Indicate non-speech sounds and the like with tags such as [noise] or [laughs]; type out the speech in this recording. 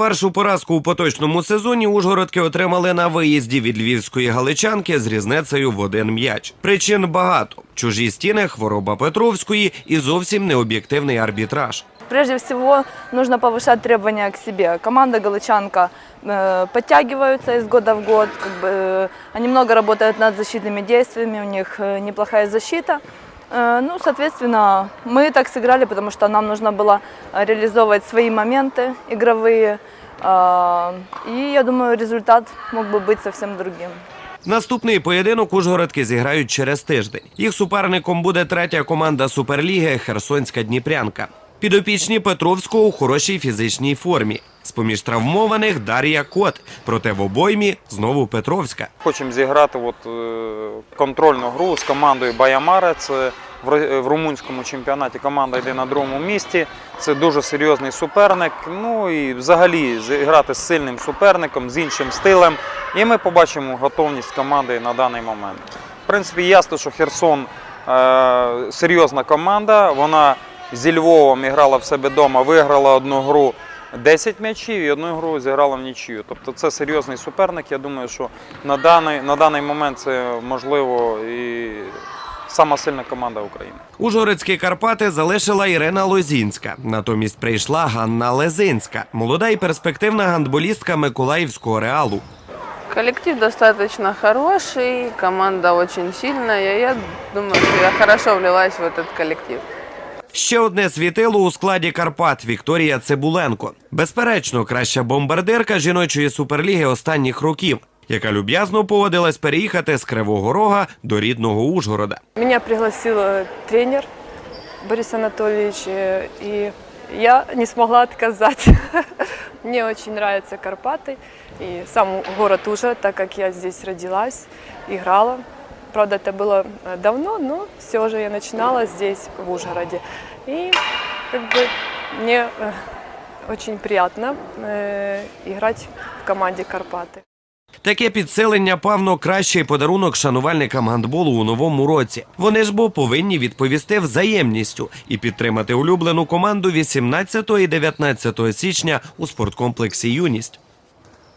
Першу поразку у поточному сезоні Ужгородки отримали на виїзді від львівської галичанки з різницею в один м'яч. Причин багато: чужі стіни, хвороба Петровської і зовсім необ'єктивний арбітраж. Прежде всего, нужно повышать требования к себе. Команда «Галичанка» э, подтягиваются из года в год. Как бы, э, они много работают над защитными действиями, у них э, неплохая защита. Э, ну, соответственно, мы так сыграли, потому что нам нужно было э, реализовывать свои моменты игровые. Э, и я думаю, результат мог бы быть совсем другим. Наступний поєдинок Ужгородки зіграють через тиждень. Їх суперником буде третя команда Суперліги Херсонська Дніпрянка. Підопічні Петровського у хорошій фізичній формі. З-поміж травмованих Дар'я Кот. Проте в обоймі знову Петровська. Хочемо зіграти от, е, контрольну гру з командою Баямаре. Це в румунському чемпіонаті команда йде на другому місці. Це дуже серйозний суперник. Ну і взагалі зіграти з сильним суперником, з іншим стилем. І ми побачимо готовність команди на даний момент. В принципі, ясно, що Херсон е, серйозна команда. Вона зі Львовом грала в себе вдома, виграла одну гру 10 м'ячів і одну гру зіграла в нічию. Тобто це серйозний суперник. Я думаю, що на даний, на даний момент це можливо і сама сильна команда України. Ужгородські Карпати залишила Ірина Лозінська. Натомість прийшла Ганна Лезинська, молода і перспективна гандболістка Миколаївського реалу. Коллектив достаточно хороший, команда очень сильная. Я думаю, что я хорошо влилась в этот коллектив. Ще одне світило у складі Карпат Вікторія Цибуленко. Безперечно, краща бомбардирка жіночої суперліги останніх років, яка люб'язно погодилась переїхати з Кривого Рога до рідного Ужгорода. Меня пригласил э, тренер Борис Анатольевич, э, и я не смогла отказать. [laughs] Мне очень нравятся Карпаты и сам город уже, так как я здесь родилась, играла. Правда, это было э, давно, но все же я начинала здесь, в Ужгороде. И как бы мне э, очень приятно э, играть в команде Карпаты. Таке підсилення певно кращий подарунок шанувальникам гандболу у новому році. Вони ж бо повинні відповісти взаємністю і підтримати улюблену команду 18 і 19 січня у спорткомплексі Юність.